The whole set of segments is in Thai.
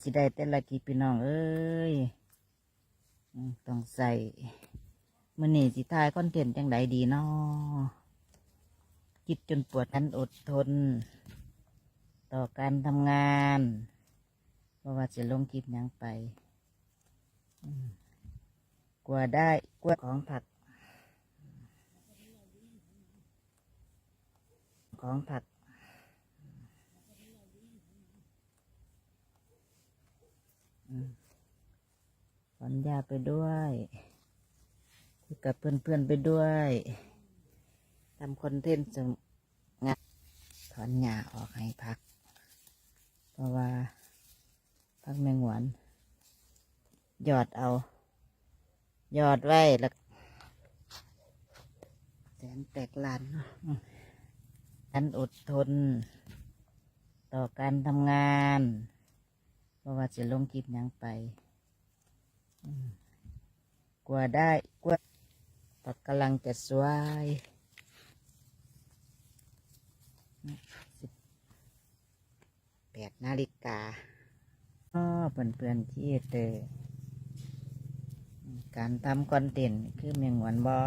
สิได้แต่ละกี่พี่น้องเอ้ยต้องใส่มือนี่สิทายคอนเทนต์จังไดดีเนาะคิดจนปวดทันอดทน ต่อการทำงานเพราะว่าจะลงคลิปยังไปกลัวได้กลัวของผัก ของผัก อืมถอนยาไปด้วยคุยกับเพื่อนๆไปด้วยทำคอนเทนต์สงงานถอนหญ้าออกให้พัก เพราะว่าพักแมงหวนหยอดเอาหยอดไว้แล้วแสนแตกลานฉันอดทน ต่อการทำงาน เพราะว่าจะลงคลิปยังไปกลัวได้กลัวปักกำลังจะสวยแปดนาฬิกาอ๋อเพื่อนเพื่อนๆที่เตอการทำคอนเทนต์คือแมงหวนบอ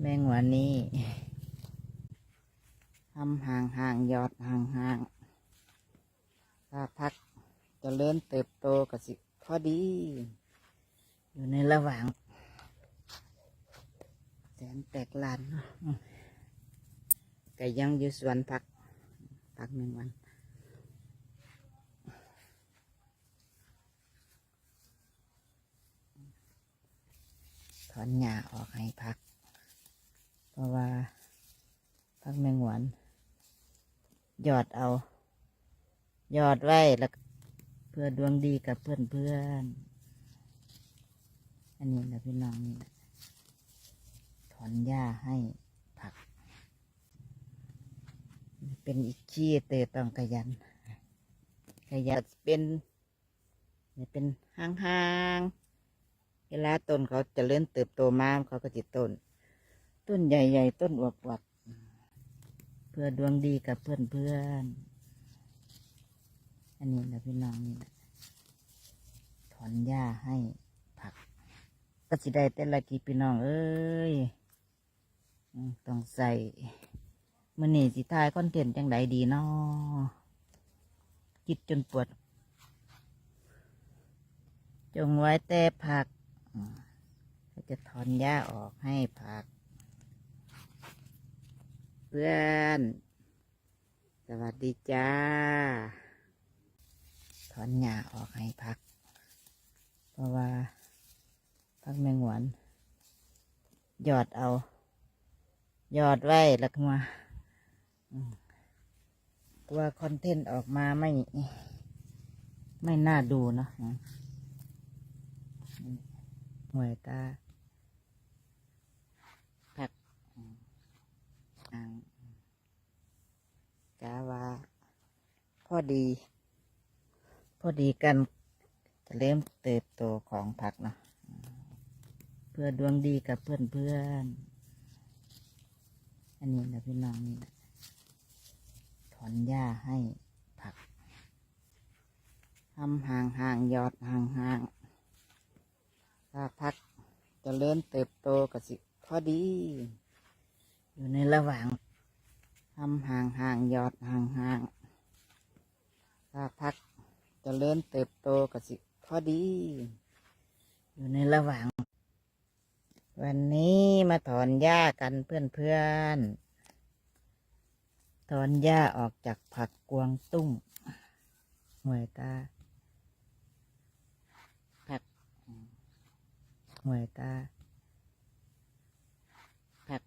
แมงหวนนี้ทำห่างห่างๆยอดห่างห่างๆ ถ้าพักจเจะเล่นเติบโตกับสิพอดี อยู่ในระหว่าง แสนแตกลานก็ยังอยู่สวนพัก พักหนึ่งวันถอนหญ้าออกให้พัก เพราะว่าพักแมงหวันหยอดเอา ยอดไว้แล้วเพื่อดวงดีกับเพื่อนเพื่อนอันนี้นะพี่น้องนี่นะถอนหญ้าให้ผัก เป็นอีกขี้เตอต้องขยันขยันเป็นเนี่ยเป็นห้างๆเวลาต้นเขาจะเลื่อนเติบโตมาเขาก็จิต้น ต้นใหญ่ๆ ต้นอวบๆเพื่อดวงดีกับเพื่อนๆ อันนี้นะพี่น้องนี่นะถอนหญ้าให้ผัก ก็สิได้แต่ละกี่พี่น้องเอ้ยต้องใส่มือนี่สิทายคอนเทนต์จังไดดีเนาะคิดจนปวด จงไว้แต่ผักก็จะถอนหญ้าออกให้ผัก เพื่อน สวัสดีจ้า อนหญ้าออกให้พัก เพราะว่าพักแมงหวนหยอดเอาหยอดไว้แล้วก็มากลัวคอนเทนต์ออกมาไม่ ไม่น่าดูเนาะหวยตาผักอ่างกาวาพอดี พอดีกันจะเริ่มเติบโตของผักเนาะเพื่อดวงดีกับเพื่อนเพื่อนอันนี้นะพี่น้องนี่นะถอนหญ้าให้ผักทำห่างห่างยอดห่างห่างถ้าพักจะเลื่อนเติบโตกับสิพอดี อยู่ในระหว่างทำห่างห่างยอดห่างห่างถ้าพัก จเริญเติบโตกับสิพอดี อยู่ในระหว่าง วันนี้มาถอนหญ้ากันเพื่อนเพื่อนๆถอนหญ้าออกจากผักกวางตุ้งหวยตาผักหวยตาผัก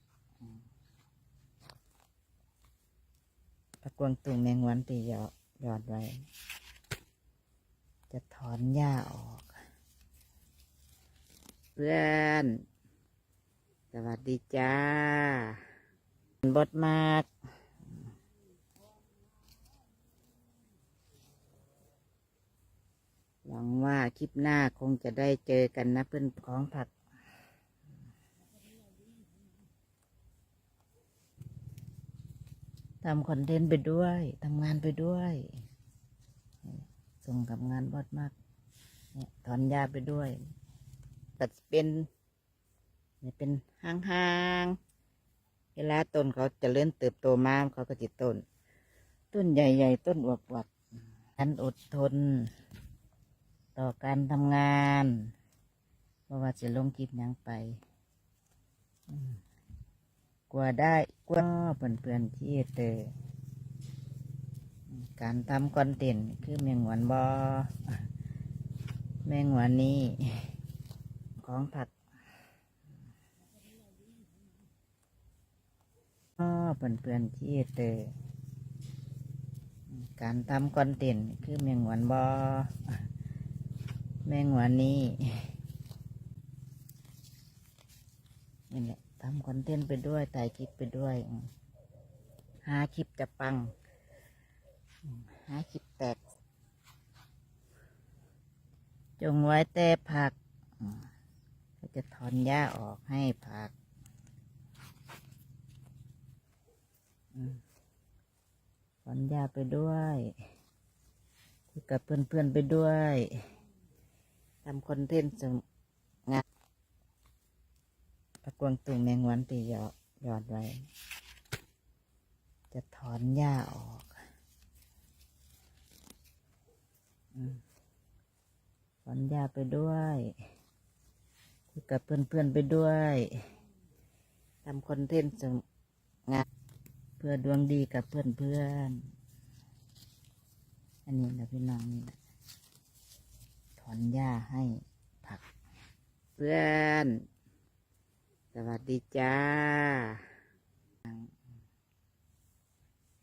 ผักกวางตุ้งแมงวันตียอดหยอดไว้ จะถอนหญ้าออก เพื่อน สวัสดีจ้าบดมากหวังว่าคลิปหน้าคงจะได้เจอกันนะเพื่อนของผักทำคอนเทนต์ไปด้วย ทำงานไปด้วยส่ งกับงานบอดมาก เนี่ยถอนหญ้าไปด้วยก็จะเป็นเนี่ยเป็นห้างๆเวลาต้นเขาเจะเลื่อนเติบโตมากเขาก็จะต้น ต้นใหญ่ๆ ต้นอวบๆอันอดทน ต่อการทำงานเพราะว่าจะลงคลิปหยังไปกว่าได้กว่าเพื่อนๆที่เตอ การทำคอนเทนต์คือเมียงหวนบอแมงวันนี้ ของผักอ้อเพื่อนๆที่เตอการทำคอนเทนต์คือแมงวันบอแมงวันนี้นี่แหละทำคอนเทนต์ไปด้วยถ่ายคลิปไปด้วย หาคลิปจะปัง หาคลิปแตก จงไว้แต่ผักก็จะถอนหญ้าออกให้ผักถอนหญ้าไปด้วยคุยกับเพื่อนๆไปด้วยทำคอนเทนต์งงานตะกวงตุงแมงวันตียอดหยอดไว้ จะถอนหญ้าออก อืมถอนหญ้าไปด้วยคุยกับเพื่อนๆไปด้วยทำคอนเทนต์งานเพื่อดวงดีกับเพื่อนๆ อันนี้นะพี่น้องนี่นะถอนหญ้าให้ผัก เพื่อน สวัสดีจ้า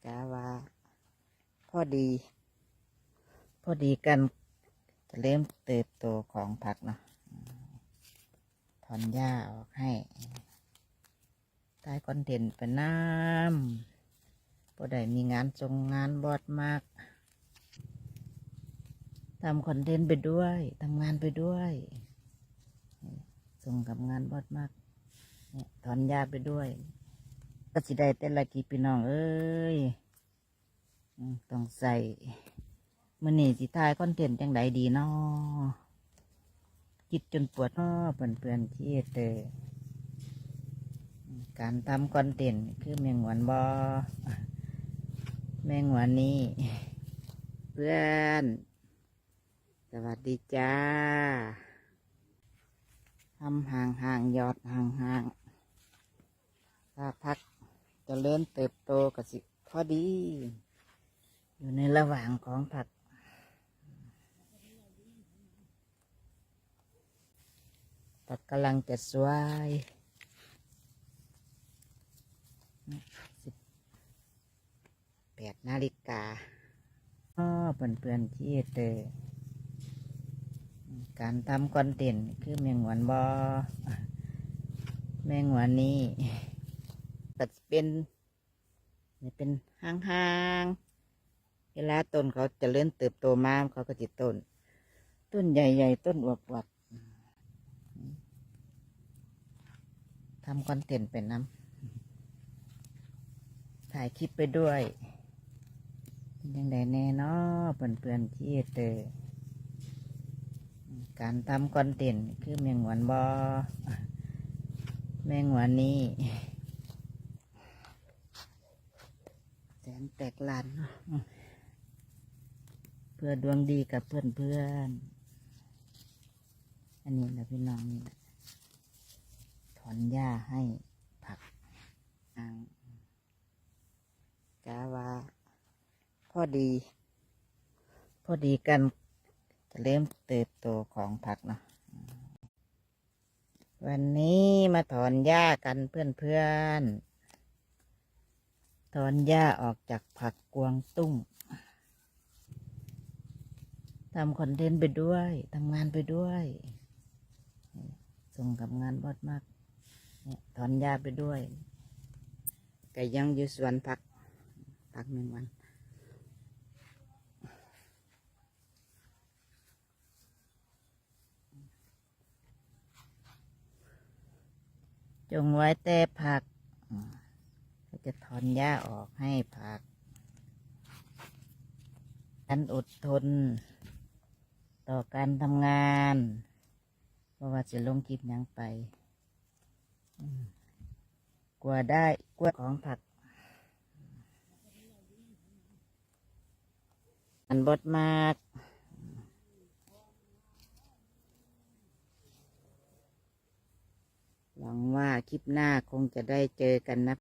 จ้าวาพอดี อดีกันจะเริ่มเติบโตของผักเนาะถอนหญ้าออกให้ใต้คอนเทนต์เป็นน้ำพอได้มีงานทรงงานบอดมากทำคอนเทนต์ไปด้วยทำงานไปด้วยส่งกับงานบอดมากเนี่ยถอนหญ้าไปด้วย ก็สิได้แต่ละกี่พี่น้องเอ้ยต้องใส่ มื่อนี้สิทายคอนเทนต์จังไดดีเนาะคิดจนปวดเนาะเพื่อนที่เตอการทำคอนเทนต์คือแมงหวันบอแมงหวันนี้เพื่อน สวัสดีจ้าทำห่างห่างยอดห่างห่างถ้าพักจะเลื่อนเติบโตก็สิพอดี อยู่ในระหว่างของผัก ผักกำลังจะสวยสิบแปดนาฬิกาอ้อเพื่อนๆที่เตอการทำคอนเทนต์คือแมงหวันบอแมงหวันนี้ก็จะเป็นนี่เป็นห้างๆเวลาต้นเขาเจะเลื่อนเติบโตมาเขาก็จะต้น ต้นใหญ่ๆ ต้นอวบๆ ทำคอนเทนต์เป็นน้ำถ่ายคลิปไปด้วยยังไงแน่เนาะเพื่อนๆที่เตอการทำคอนเทนต์คือแมงหวันบอแมงหวันนี้แสนแตกลานเนาะเพื่อดวงดีกับเพื่อนๆ อันนี้นะพี่น้องนี่นะ อนหญ้าให้ผักอ่างกาวาพอดี พอดีกันจะเริ่มเติบโตของผักเนาะวันนี้มาถอนหญ้ากันเพื่อนๆถอนหญ้าออกจากผักกวางตุ้งทำคอนเทนต์ไปด้วยทำงานไปด้วย ส่งกับงานบอดมาก ถอนหญ้าไปด้วยไก็ยังอยู่สวนผักผักหนึ่งวัน จงไว้แต่ผักอืมก็จะถอนหญ้าออกให้ผักอันอดทน ต่อการทำงานเพราะว่าจะลงคลิปยังไป กลัวได้กลัวของผัก อันบดมากหวังว่าคลิปหน้าคงจะได้เจอกันนะ